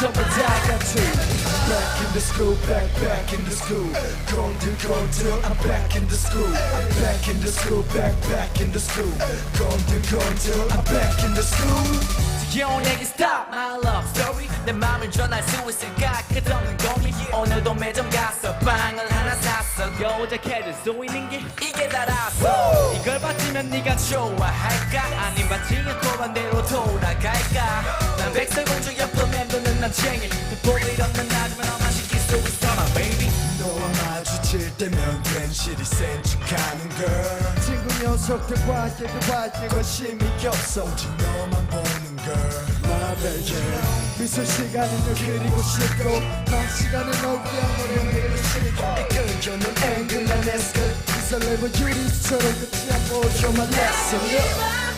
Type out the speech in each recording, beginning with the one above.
전부 다 같이 Back in the school, back, back in the school 곤들 곤들 I'm back in the school I'm back in the school, back, back in the school 곤들 곤들 I'm back in the school 귀여운 얘기 stop my love story 내 맘을 전할 수 있을까 끝없는 고민 오늘도 매점 가서 빵을 하나 샀어 요작해질 수 있는 게 이게 다라서 이걸 받치면 네가 좋아할까 아님 받지 않고 반대로 돌아갈까 맴도는 난쟁이 돋보이 없는 나지만 너만 시킬 수 있어 my baby. 너와 마주칠 때면 괜시리 센 척하는 걸 친구 녀석들과 때 관심이 없어 오직 너만 보는 걸 My baby 미소 시간은 널 그리고 싶고 난 시간은 널 위한 노래를 싫고. 끊겨는 앵글한 에스크 이 설레고 유리처럼 끝이 안 보여줘 my lesson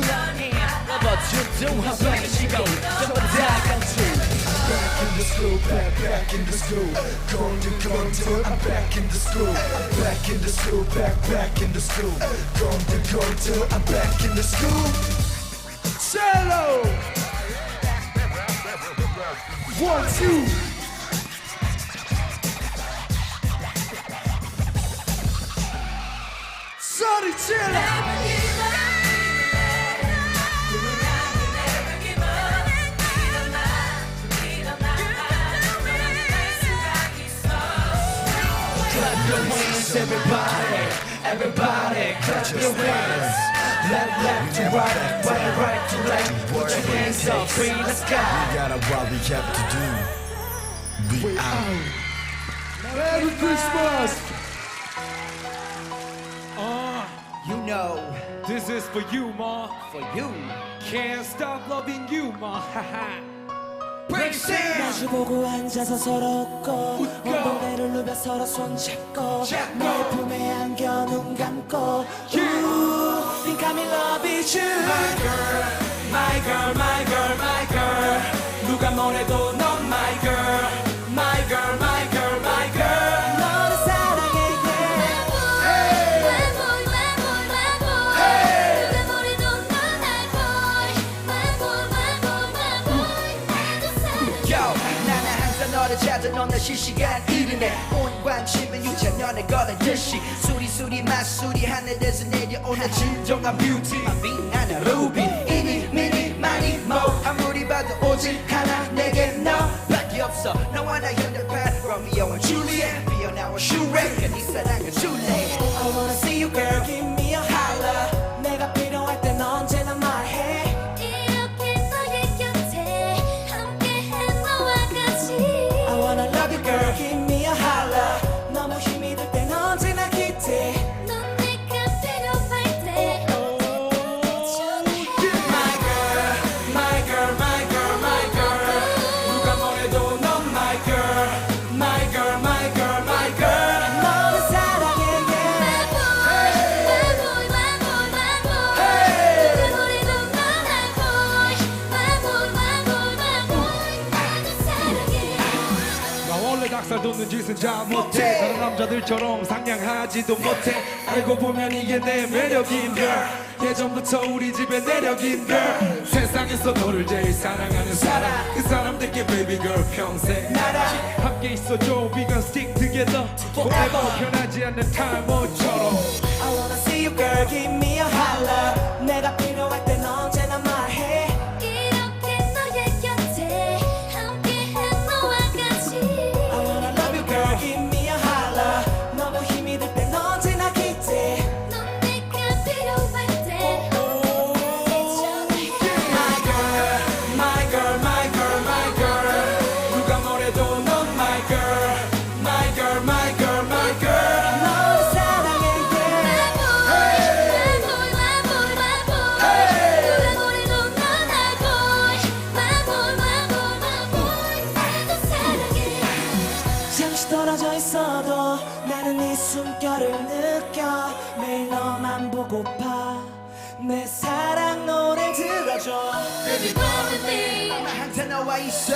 up towards life But you do have like 시간 전부 다 같이 Back in the school, back, back in the school. Going to, going to, I'm back in the school. I'm back in the school, back, back in the school. Going to, going to, I'm back in the school. Cello! One, two. 소리 everybody, everybody, clap your hands. Left, left to right, right, right to left. Put your hands up, free the sky. We gotta what we have to do. We out. Merry Christmas! Ah, you know This is for you, ma. for you Can't stop loving you, ma. Haha. 마주보고 앉아서 서로 웃고 엉덩이를 누벼 서로 손잡고 내 품에 안겨 눈 감고 You think I'm in love with you My girl, my girl, my girl. 누가 뭐래도 넌 my girl. My girl, my 실시간 1위네 온 관심은 6천년에 걸은 듯이 수리수리 맛수리 하늘에서 내려오는 진정한 뷰티. 빛나는 루비. 이니 미니 많이 뭐. 아무리 봐도 오직 하나 내 girl 닭살 돋는 짓은 잘 못해. 다른 남자들처럼 상냥하지도 못해. 알고 보면 이게 내 매력인 걸. 예전부터 우리 집의 내력인 걸. 세상에서 너를 제일 사랑하는 사람. 그 사람들께 baby girl 평생. 나라. 함께 있어줘. We gon' stick together. Forever 변하지 않는 탈모처럼. I wanna see you girl. Give me a holler. 내가 필요할 땐언 숨결을 느껴. 매일 너만 보고파. 내 사랑 노래 들어줘. 항상 너와 있어